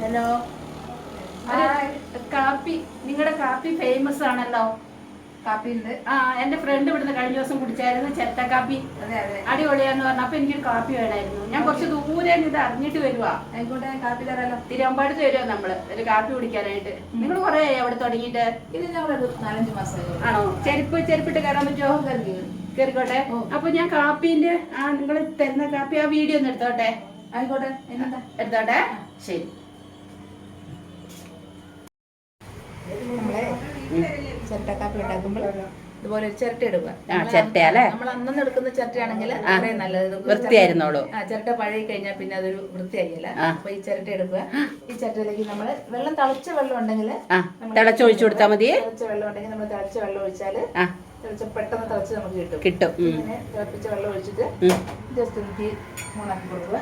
Hello കാപ്പി നിങ്ങളുടെ കാപ്പി ഫേമസ് ആണല്ലോ. കാപ്പി ഉണ്ട് ആ എന്റെ ഫ്രണ്ട് ഇവിടുന്ന് കഴിഞ്ഞ ദിവസം കുടിച്ചായിരുന്നു ചെത്ത കാപ്പി. അതെ അതെ. അടിപൊളിയാന്ന് പറഞ്ഞു അപ്പൊ എനിക്കൊരു കാപ്പി വേണമായിരുന്നു ഞാൻ കുറച്ച് ദൂരെ നിന്ന് ഇത് അറിഞ്ഞിട്ട് വരുവാ. ആയിക്കോട്ടെ കാപ്പി തരാലോ തിരുവമ്പാടത്ത് വരുമോ നമ്മൾ? ഒരു കാപ്പി കുടിക്കാനായിട്ട്. നിങ്ങൾ കുറെ അവിടെ തുടങ്ങിയിട്ട്? ഇത് ഞങ്ങളൊരു നാലഞ്ച് മാസമായി. ആണോ? ചെരുപ്പ് ചെരുപ്പിട്ട് കയറാൻ പറ്റുമോ കയറിക്കോട്ടെ. അപ്പൊ ഞാൻ കാപ്പിന്റെ ആ നിങ്ങൾ തരുന്ന കാപ്പി ആ വീഡിയോ ഒന്ന് എടുത്തോട്ടെ? ആയിക്കോട്ടെ എന്താ? എടുത്തോട്ടെ? ശരി. നമ്മളെ ചിരട്ട കാപ്പി ഉണ്ടാക്കുമ്പോൾ ഇതുപോലെ ഒരു ചിരട്ട എടുക്കുക ആ, ചിരട്ടയല്ലേ? നമ്മൾ അന്നന്ന് എടുക്കുന്ന ചിരട്ടയാണെങ്കിൽ അത്രയും നല്ലത്. വൃത്തിയായിരുന്നോളൂ. ആ ചിരട്ട പഴകി കഴിഞ്ഞാൽ പിന്നെ അതൊരു വൃത്തിയായില്ല. അപ്പൊ ഈ ചിരട്ട എടുക്കുക. ഈ ചിരട്ടയിലേക്ക് നമ്മൾ വെള്ളം തിളച്ച വെള്ളം ഉണ്ടെങ്കിൽ തിളച്ച ഒഴിച്ചു കൊടുത്താൽ മതി. തിളച്ച വെള്ളം ഉണ്ടെങ്കിൽ നമ്മൾ തിളച്ച വെള്ളം ഒഴിച്ചാൽ ആ. തിളച്ച പെട്ടെന്ന് തിളച്ച് നമുക്ക് കിട്ടും. കിട്ടും. പിന്നെ തിളപ്പിച്ച വെള്ളം ഒഴിച്ചിട്ട്. ജസ്റ്റ് എനിക്ക് മൂന്നാക്കി കൊടുക്കുക.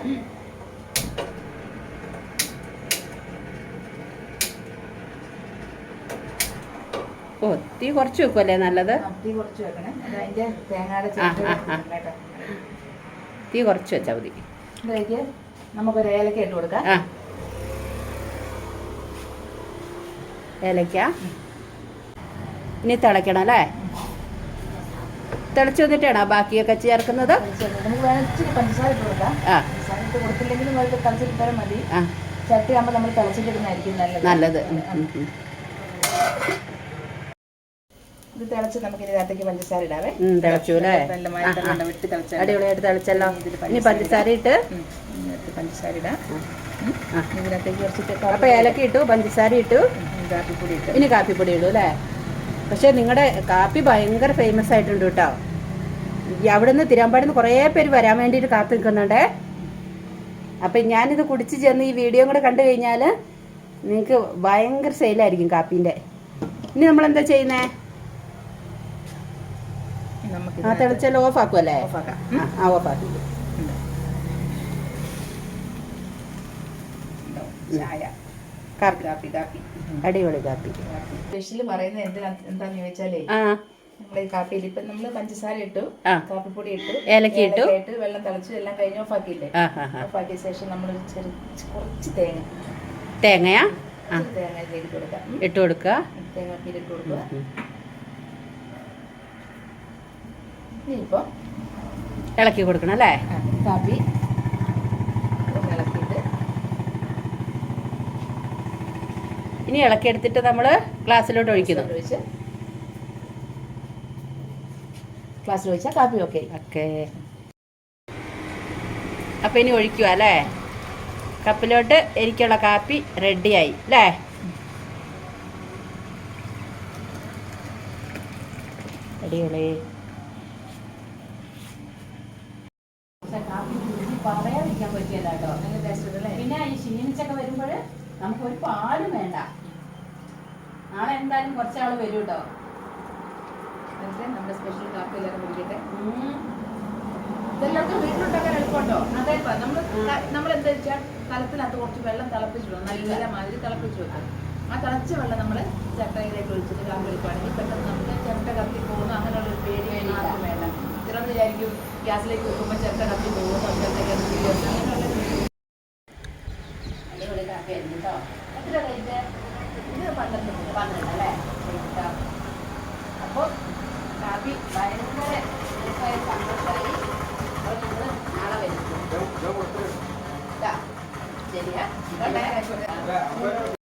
ഓ തീ കുറച്ച് വെക്കുമല്ലേ നല്ലത്? തീ കുറച്ച് വെക്കണേ. തേങ്ങയുടെ. തീ കുറച്ച് വെച്ചാൽ മതി. ഇതിലേക്ക് നമുക്കൊരു ഏലക്ക ഇട്ട് കൊടുക്കാം. ഏലക്ക. ഇനി തിളയ്ക്കണം അല്ലേ? തിളച്ച് വന്നിട്ടാണോ ബാക്കിയൊക്കെ ചേർക്കുന്നത്? ഇട്ട് കൊടുക്കാം. ഇത് തിളച്ച് നമുക്ക് ഇതിനകത്തേക്ക് പഞ്ചസാര ഇടാവേ. തിളച്ചു അല്ലേ? അടിപൊളിയായിട്ട് തിളച്ചല്ലോ. ഇനി പഞ്ചസാര ഇട്ട്? പഞ്ചസാര ഇടാം. ഇതിനകത്തേക്ക് കുറച്ചിട്ട് അപ്പൊ ഏലക്ക ഇട്ടു പഞ്ചസാര ഇട്ടു. കാപ്പിപ്പൊടി ഇട്ടു. ഇനി കാപ്പിപ്പൊടി ഇടും അല്ലേ? പക്ഷെ നിങ്ങളുടെ കാപ്പി ഭയങ്കര ഫേമസ് ആയിട്ടുണ്ട് കേട്ടോ. ഈ അവിടുന്ന് തിരുവമ്പാടിന്ന് കുറേ പേര് വരാൻ വേണ്ടിയിട്ട് കാത്തു നിൽക്കുന്നുണ്ടേ. അപ്പം ഞാനിത് കുടിച്ച് ചെന്ന് ഈ വീഡിയോ കൂടെ കണ്ടു കഴിഞ്ഞാൽ നിങ്ങൾക്ക് ഭയങ്കര സെയിലായിരിക്കും കാപ്പീന്റെ. ഇനി നമ്മൾ എന്താ ചെയ്യുന്നേ? നമുക്ക് ആ തിളച്ചാൽ ഓഫ് ആക്കുമല്ലേ ഓഫാക്കാം. ആ, ഓഫ് ആക്കി ചായ. കാപ്പി. കാപ്പി കാപ്പി. അടിപൊളി കാപ്പി. സ്പെഷ്യൽ പറയുന്നത് എന്തിനാ എന്താന്ന് ചോദിച്ചാലേ നമ്മളെ കാപ്പിയിൽ ഇപ്പൊ നമ്മൾ പഞ്ചസാര ഇട്ടു കാപ്പിപ്പൊടി ഇട്ടു ഏലക്ക ഇട്ടു. ഇട്ട് വെള്ളം തിളച്ചു എല്ലാം കഴിഞ്ഞ് ഓഫാക്കിയില്ലേ? ആ ആ ആ. ഓഫാക്കിയ ശേഷം നമ്മൾ ചെറു കുറച്ച് തേങ്ങ. തേങ്ങയാ? തേങ്ങ ഇട്ട് കൊടുക്കുക. തേങ്ങ ഇട്ട് കൊടുക്കുക. ഉം. ഇനിയിപ്പോ ഇളക്കി കൊടുക്കണം അല്ലേ? കാപ്പി ഇനി ഇളക്കിയിട്ട്. ഇനി ഇളക്കിയെടുത്തിട്ട് നമ്മൾ ഗ്ലാസ്സിലോട്ട് ഒഴിക്കുന്നു. ഒഴിച്ച്. ഗ്ലാസ്സിൽ ഒഴിച്ചാൽ കാപ്പി ഓക്കെ. ഓക്കെ. അപ്പം ഇനി ഒഴിക്കുക അല്ലേ? കപ്പിലോട്ട് എനിക്കുള്ള കാപ്പി റെഡിയായി അല്ലേ? അടിപൊളി കാപ്പി രുചി പറയാതിരിക്കാൻ പറ്റിയല്ല കേട്ടോ നല്ല ടേസ്റ്റ് അല്ലേ പിന്നെ ഈ ക്ഷീണിച്ചൊക്കെ വരുമ്പോൾ നമുക്ക് ഒരു പാലും വേണ്ട. നാളെ എന്തായാലും കുറച്ചാൾ വരും കേട്ടോ നമ്മുടെ സ്പെഷ്യൽ കാപ്പി എല്ലാവരും കുടിക്കട്ടെ. ഇതെല്ലാവർക്കും വീട്ടിലുണ്ടാക്കാൻ എളുപ്പമുണ്ടോ അതെ നമ്മൾ നമ്മൾ എന്താ വെച്ചാൽ കലത്തിനകത്ത് കുറച്ച് വെള്ളം തിളപ്പിച്ചു നല്ല മാതിരി തിളപ്പിച്ചു വെക്കും. ആ തിളച്ച വെള്ളം നമ്മൾ ചട്ടയിലേക്ക് ഒഴിച്ചിട്ട് കാപ്പി എടുക്കുകയാണെങ്കിൽ പെട്ടെന്ന് നമുക്ക് ചട്ട കത്തി പോകുന്നു അങ്ങനെയുള്ള ഒരു പേടി വേണ്ട. ചിലർ വിചാരിക്കും. ഗ്യാസിലേക്ക് വെക്കുമ്പോൾ ചിരട്ട കത്തി പോകുന്നു ചിരട്ട കത്തി അടിപൊളി കാപ്പിയായിരുന്നു കേട്ടോ എത്ര റേറ്റ്? ഇത് പണ്ടത്തെ പന്ത്രണ്ട് അല്ലേ? അപ്പോൾ കാപ്പി ഭയങ്കര സന്തോഷമായി. അപ്പോൾ നിങ്ങൾ നാളെ വരും. ശരിയാ?